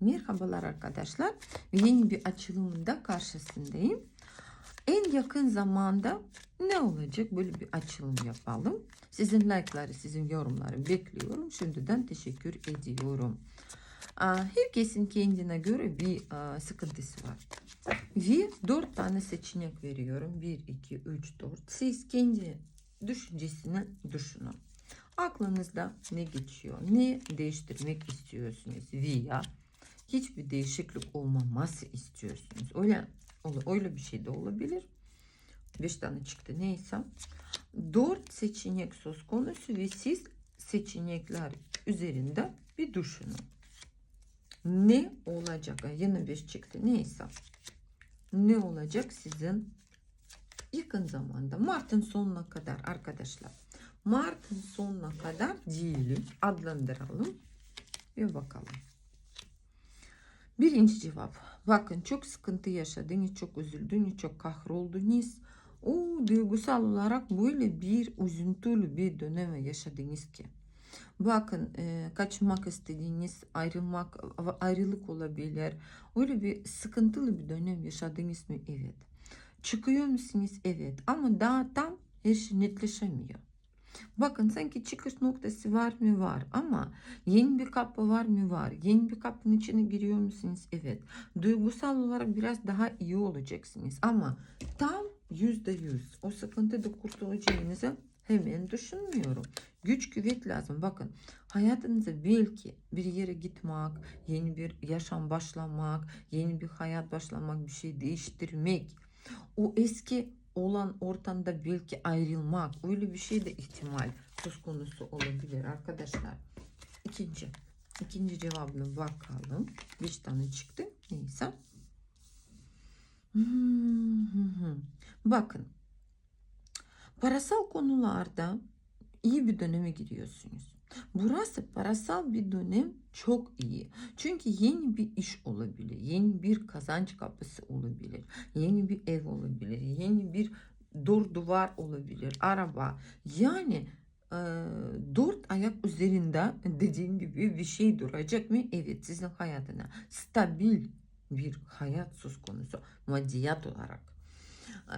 Merhabalar arkadaşlar. Yeni bir açılımında karşısındayım. En yakın zamanda ne olacak? Böyle bir açılım yapalım. Sizin like'ları, sizin yorumları bekliyorum. Şimdiden teşekkür ediyorum. Herkesin kendine göre bir sıkıntısı var. Ve 4 tane seçenek veriyorum. 1, 2, 3, 4. Siz kendi düşüncesini düşünün. Aklınızda ne geçiyor? Ne değiştirmek istiyorsunuz? Veya hiçbir değişiklik olmaması istiyorsunuz. Öyle öyle bir şey de olabilir. 5 tane çıktı neyse. 4 seçenek söz konusu ve siz seçenekler üzerinde bir düşünün. Ne olacak? Yine 5 çıktı neyse. Ne olacak sizin yakın zamanda Mart'ın sonuna kadar arkadaşlar. Mart'ın sonuna kadar diyelim, adlandıralım ve bakalım. Birinci cevap. Bakın çok sıkıntı yaşadınız, çok üzüldünüz, çok kahroldunuz. O duygusal olarak böyle bir üzüntülü bir döneme yaşadınız ki. Bakın e, kaçmak istediğiniz ayrılmak, ayrılık olabilir. Öyle bir sıkıntılı bir dönem yaşadınız mı? Evet. Çıkıyor musunuz? Evet. Ama daha tam her şey netleşemiyor. Bakın sanki çıkış noktası var mı? Var. Ama yeni bir kapı var mı? Var. Yeni bir kapının içine giriyor musunuz? Evet. Duygusal olarak biraz daha iyi olacaksınız. Ama tam yüzde yüz o sıkıntıda kurtulacağınızı hemen düşünmüyorum. Güç kuvvet lazım. Bakın hayatınızda belki bir yere gitmek, yeni bir yaşam başlamak, yeni bir hayat başlamak, bir şey değiştirmek. O eski olan ortamda belki ayrılmak öyle bir şey de ihtimal söz konusu olabilir arkadaşlar. İkinci. ikinci cevabına bakalım. Beş tane çıktı. Neyse. Bakın. Parasal konularda iyi bir döneme giriyorsunuz. Burası parasal bir dönem çok iyi. Çünkü yeni bir iş olabilir. Yeni bir kazanç kapısı olabilir. Yeni bir ev olabilir. Yeni bir dur duvar olabilir. Araba. Yani e, dört ayak üzerinde dediğim gibi bir şey duracak mı? Evet sizin hayatına stabil bir hayat söz konusu maddiyat olarak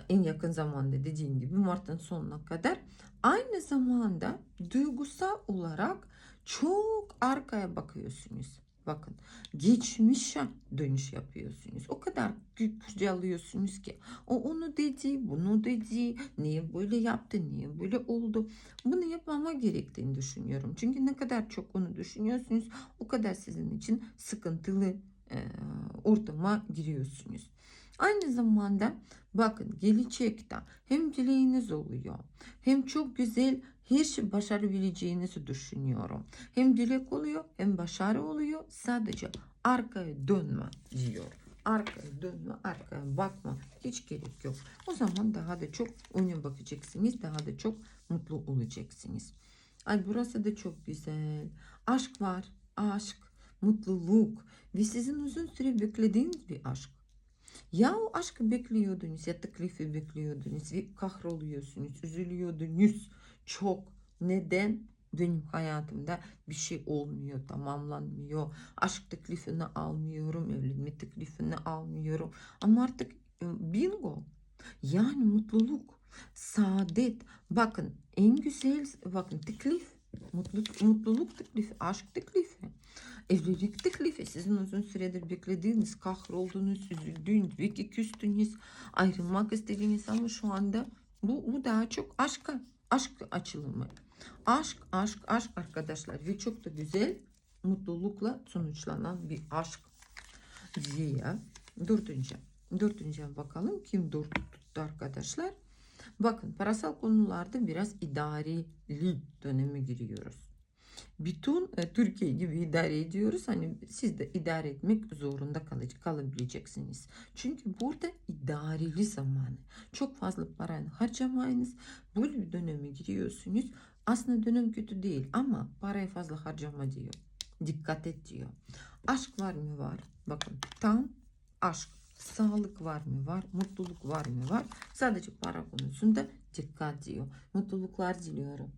en yakın zamanda dediğim gibi Mart'ın sonuna kadar aynı zamanda duygusal olarak çok arkaya bakıyorsunuz. Bakın geçmişe dönüş yapıyorsunuz. O kadar kurcalıyorsunuz ki o onu dedi, bunu dedi, niye böyle yaptı, niye böyle oldu. Bunu yapmama gerektiğini düşünüyorum. Çünkü ne kadar çok onu düşünüyorsunuz o kadar sizin için sıkıntılı e, ortama giriyorsunuz. Aynı zamanda bakın gelecekte hem dileğiniz oluyor hem çok güzel her şey başarabileceğinizi düşünüyorum. Hem dilek oluyor hem başarı oluyor. Sadece arkaya dönme diyor. Arkaya dönme, arkaya bakma. Hiç gerek yok. O zaman daha da çok öne bakacaksınız. Daha da çok mutlu olacaksınız. Ay burası da çok güzel. Aşk var. Aşk, mutluluk ve sizin uzun süre beklediğiniz bir aşk. Ya o aşkı bekliyordunuz ya teklifi bekliyordunuz ve kahroluyorsunuz, üzülüyordunuz çok. Neden? Benim hayatımda bir şey olmuyor, tamamlanmıyor. Aşk teklifini almıyorum, evlenme teklifini almıyorum. Ama artık bingo. Yani mutluluk, saadet. Bakın en güzel, bakın teklif, mutluluk, mutluluk teklifi, aşk teklifi. Evlilik teklifi sizin uzun süredir beklediğiniz, kahroldunuz, üzüldüğünüz, belki küstünüz, ayrılmak istediğiniz ama şu anda bu, bu daha çok aşka, aşk açılımı. Aşk, aşk, aşk arkadaşlar ve çok da güzel mutlulukla sonuçlanan bir aşk. Ziya. Dördüncü. Dördüncü bakalım kim dört tuttu arkadaşlar. Bakın parasal konularda biraz idareli döneme giriyoruz bütün e, Türkiye gibi idare ediyoruz. Hani siz de idare etmek zorunda kalıcı kalabileceksiniz. Çünkü burada idareli zamanı. Çok fazla parayı harcamayınız. Böyle bir döneme giriyorsunuz. Aslında dönem kötü değil ama parayı fazla harcama diyor. Dikkat et diyor. Aşk var mı? Var. Bakın tam aşk. Sağlık var mı? Var. Mutluluk var mı? Var. Sadece para konusunda dikkat diyor. Mutluluklar diliyorum.